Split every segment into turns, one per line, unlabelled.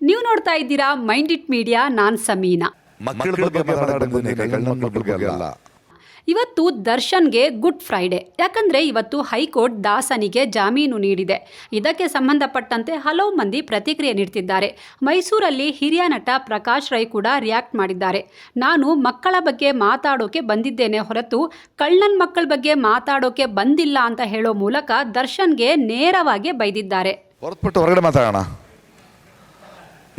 ನೀವು ನೋಡ್ತಾ ಇದ್ದೀರಾ ಮೈಂಡ್ ಇಟ್ ಮೀಡಿಯಾ ನಾನ್ ಸಮೀನಾ.
ಮಕ್ಕಳ ಬಗ್ಗೆ ಮಾತಾಡಕ್ ಬಂದಿದ್ದೀನಿ. ಗಂಡನ ಬಗ್ಗೆ ಅಲ್ಲ.
ಇವತ್ತು ದರ್ಶನ್ಗೆ ಗುಡ್ ಫ್ರೈಡೆ. ಯಾಕಂದ್ರೆ ಇವತ್ತು ಹೈಕೋರ್ಟ್ ದಾಸನಿಗೆ ಜಾಮೀನು ನೀಡಿದೆ. ಇದಕ್ಕೆ ಸಂಬಂಧಪಟ್ಟಂತೆ ಹಲವು ಮಂದಿ ಪ್ರತಿಕ್ರಿಯೆ ನೀಡ್ತಿದ್ದಾರೆ. ಮೈಸೂರಲ್ಲಿ ಹಿರಿಯ ನಟ ಪ್ರಕಾಶ್ ರೈ ಕೂಡ ರಿಯಾಕ್ಟ್ ಮಾಡಿದ್ದಾರೆ. ನಾನು ಮಕ್ಕಳ ಬಗ್ಗೆ ಮಾತಾಡೋಕೆ ಬಂದಿದ್ದೇನೆ ಹೊರತು ಕಳ್ಳನ್ ಮಕ್ಕಳ ಬಗ್ಗೆ ಮಾತಾಡೋಕೆ ಬಂದಿಲ್ಲ ಅಂತ ಹೇಳೋ ಮೂಲಕ ದರ್ಶನ್ಗೆ ನೇರವಾಗಿ ಬೈದಿದ್ದಾರೆ.
ಹೊರತುಪಟ್ಟು ಹೊರಗಡೆ ಮಾತಾಡೋಣ.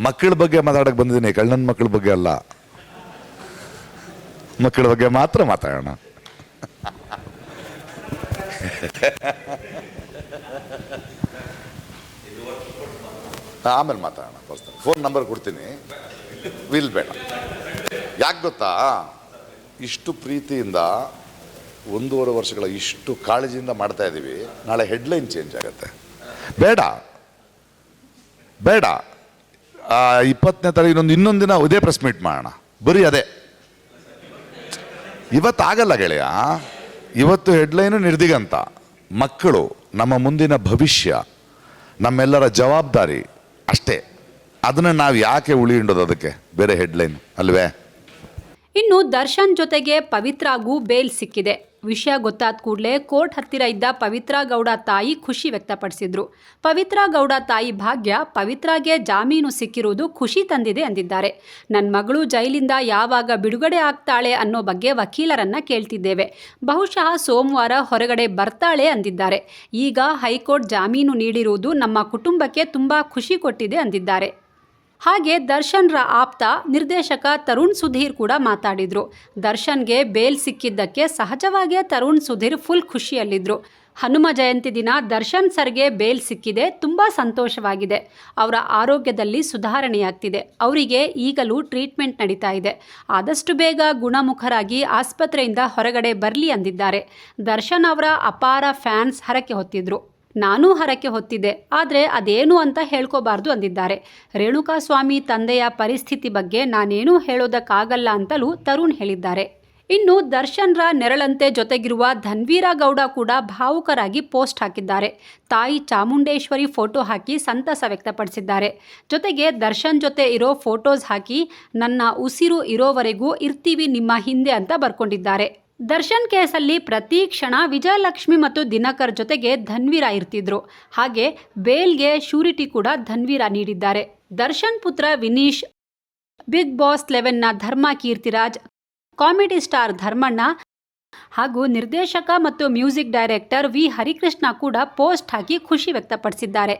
ಮಕ್ಕಳ ಬಗ್ಗೆ ಮಾತಾಡಕ್ ಬಂದಿದ್ದೀನಿ, ಕಳ್ಳನ ಮಕ್ಕಳ ಬಗ್ಗೆ ಅಲ್ಲ. ಮಕ್ಕಳ ಬಗ್ಗೆ ಮಾತ್ರ ಮಾತಾಡೋಣ. ಆಮೇಲೆ ಮಾತಾಡೋಣ ಫೋನ್ ನಂಬರ್ ಕೊಡ್ತೀನಿ. ವಿಲ್ ಬೇಡ. ಯಾಕೆ ಗೊತ್ತಾ? ಇಷ್ಟು ಪ್ರೀತಿಯಿಂದ ಒಂದೂವರೆ ವರ್ಷಗಳ ಇಷ್ಟು ಕಾಳಜಿಯಿಂದ ಮಾಡ್ತಾ ಇದ್ದೀವಿ ನಾಳೆ ಹೆಡ್ಲೈನ್ ಚೇಂಜ್ ಆಗುತ್ತೆ. ಬೇಡ. ಬೇಡ. ಇಪ್ಪತ್ತನೇ ತಾರೀಕು ಇನ್ನೊಂದು ಇನ್ನೊಂದು ದಿನ ಇದೇ ಪ್ರೆಸ್ ಮೀಟ್ ಮಾಡೋಣ. ಬರೀ ಅದೇ. ಇವತ್ತಾಗಲ್ಲ ಗೆಳೆಯ. ಇವತ್ತು ಹೆಡ್ಲೈನು ನಿರ್ದಿಗಂತ. ಮಕ್ಕಳು, ನಮ್ಮ ಮುಂದಿನ ಭವಿಷ್ಯ, ನಮ್ಮೆಲ್ಲರ ಜವಾಬ್ದಾರಿ ಅಷ್ಟೇ. ಅದನ್ನ ನಾವು ಯಾಕೆ ಉಳಿ ಅದಕ್ಕೆ? ಬೇರೆ ಹೆಡ್ಲೈನ್ ಅಲ್ವೇ?
ಇನ್ನು ದರ್ಶನ್ ಜೊತೆಗೆ ಪವಿತ್ರಾಗೂ ಬೇಲ್ ಸಿಕ್ಕಿದೆ. ವಿಷಯ ಗೊತ್ತಾದ ಕೂಡಲೇ ಕೋರ್ಟ್ ಹತ್ತಿರ ಇದ್ದ ಪವಿತ್ರ ಗೌಡ ತಾಯಿ ಖುಷಿ ವ್ಯಕ್ತಪಡಿಸಿದ್ರು. ಪವಿತ್ರಾ ಗೌಡ ತಾಯಿ ಭಾಗ್ಯ ಪವಿತ್ರಾಗೆ ಜಾಮೀನು ಸಿಕ್ಕಿರುವುದು ಖುಷಿ ತಂದಿದೆ ಅಂದಿದ್ದಾರೆ ನನ್ನ ಮಗಳು ಜೈಲಿಂದ ಯಾವಾಗ ಬಿಡುಗಡೆ ಆಗ್ತಾಳೆ ಅನ್ನೋ ಬಗ್ಗೆ ವಕೀಲರನ್ನ ಕೇಳ್ತಿದ್ದೇವೆ. ಬಹುಶಃ ಸೋಮವಾರ ಹೊರಗಡೆ ಬರ್ತಾಳೆ ಅಂದಿದ್ದಾರೆ. ಈಗ ಹೈಕೋರ್ಟ್ ಜಾಮೀನು ನೀಡಿರುವುದು ನಮ್ಮ ಕುಟುಂಬಕ್ಕೆ ತುಂಬಾ ಖುಷಿ ಕೊಟ್ಟಿದೆ ಅಂದಿದ್ದಾರೆ. ಹಾಗೆ ದರ್ಶನ್ರ ಆಪ್ತ ನಿರ್ದೇಶಕ ತರುಣ್ ಸುಧೀರ್ ಕೂಡ ಮಾತಾಡಿದ್ರು. ದರ್ಶನ್ಗೆ ಬೇಲ್ ಸಿಕ್ಕಿದ್ದಕ್ಕೆ ಸಹಜವಾಗಿಯೇ ತರುಣ್ ಸುಧೀರ್ ಫುಲ್ ಖುಷಿಯಲ್ಲಿದ್ದರು ಹನುಮ ಜಯಂತಿ ದಿನ ದರ್ಶನ್ ಸರ್ಗೆ ಬೇಲ್ ಸಿಕ್ಕಿದೆ, ತುಂಬ ಸಂತೋಷವಾಗಿದೆ. ಅವರ ಆರೋಗ್ಯದಲ್ಲಿ ಸುಧಾರಣೆಯಾಗ್ತಿದೆ. ಅವರಿಗೆ ಈಗಲೂ ಟ್ರೀಟ್ಮೆಂಟ್ ನಡೀತಾ ಇದೆ. ಆದಷ್ಟು ಬೇಗ ಗುಣಮುಖರಾಗಿ ಆಸ್ಪತ್ರೆಯಿಂದ ಹೊರಗಡೆ ಬರಲಿ ಅಂದಿದ್ದಾರೆ. ದರ್ಶನ್ ಅವರ ಅಪಾರ ಫ್ಯಾನ್ಸ್ ಹರಕೆ ಹೊತ್ತಿದ್ರು. ನಾನೂ ಹರಕೆ ಹೊತ್ತಿದ್ದೆ. ಆದರೆ ಅದೇನು ಅಂತ ಹೇಳ್ಕೋಬಾರ್ದು ಅಂದಿದ್ದಾರೆ. ರೇಣುಕಾ ಸ್ವಾಮಿ ತಂದೆಯ ಪರಿಸ್ಥಿತಿ ಬಗ್ಗೆ ನಾನೇನೂ ಹೇಳೋದಕ್ಕಾಗಲ್ಲ ಅಂತಲೂ ತರುಣ್ ಹೇಳಿದ್ದಾರೆ. ಇನ್ನು ದರ್ಶನ್ರ ನೆರಳಂತೆ ಜೊತೆಗಿರುವ ಧನ್ವೀರ ಗೌಡ ಕೂಡ ಭಾವುಕರಾಗಿ ಪೋಸ್ಟ್ ಹಾಕಿದ್ದಾರೆ. ತಾಯಿ ಚಾಮುಂಡೇಶ್ವರಿ ಫೋಟೋ ಹಾಕಿ ಸಂತಸ ವ್ಯಕ್ತಪಡಿಸಿದ್ದಾರೆ. ಜೊತೆಗೆ ದರ್ಶನ್ ಜೊತೆ ಇರೋ ಫೋಟೋಸ್ ಹಾಕಿ ನನ್ನ ಉಸಿರು ಇರೋವರೆಗೂ ಇರ್ತೀವಿ ನಿಮ್ಮ ಹಿಂದೆ ಅಂತ ಬರ್ಕೊಂಡಿದ್ದಾರೆ. ದರ್ಶನ್ ಕೇಸಲ್ಲಿ ಪ್ರತಿ ಕ್ಷಣ ವಿಜಯಲಕ್ಷ್ಮಿ ಮತ್ತು ದಿನಕರ್ ಜೊತೆಗೆ ಧನ್ವೀರ ಇರ್ತಿದ್ರು. ಹಾಗೆ ಬೇಲ್ಗೆ ಶ್ಯೂರಿಟಿ ಕೂಡ ಧನ್ವೀರ ನೀಡಿದ್ದಾರೆ. ದರ್ಶನ್ ಪುತ್ರ ವಿನೀಶ್, ಬಿಗ್ ಬಾಸ್ ಲೆವೆನ್ನ ಧರ್ಮ ಕೀರ್ತಿರಾಜ್, ಕಾಮಿಡಿ ಸ್ಟಾರ್ ಧರ್ಮಣ್ಣ ಹಾಗೂ ನಿರ್ದೇಶಕ ಮತ್ತು ಮ್ಯೂಸಿಕ್ ಡೈರೆಕ್ಟರ್ ವಿ ಹರಿಕೃಷ್ಣ ಕೂಡ ಪೋಸ್ಟ್ ಹಾಕಿ ಖುಷಿ ವ್ಯಕ್ತಪಡಿಸಿದ್ದಾರೆ.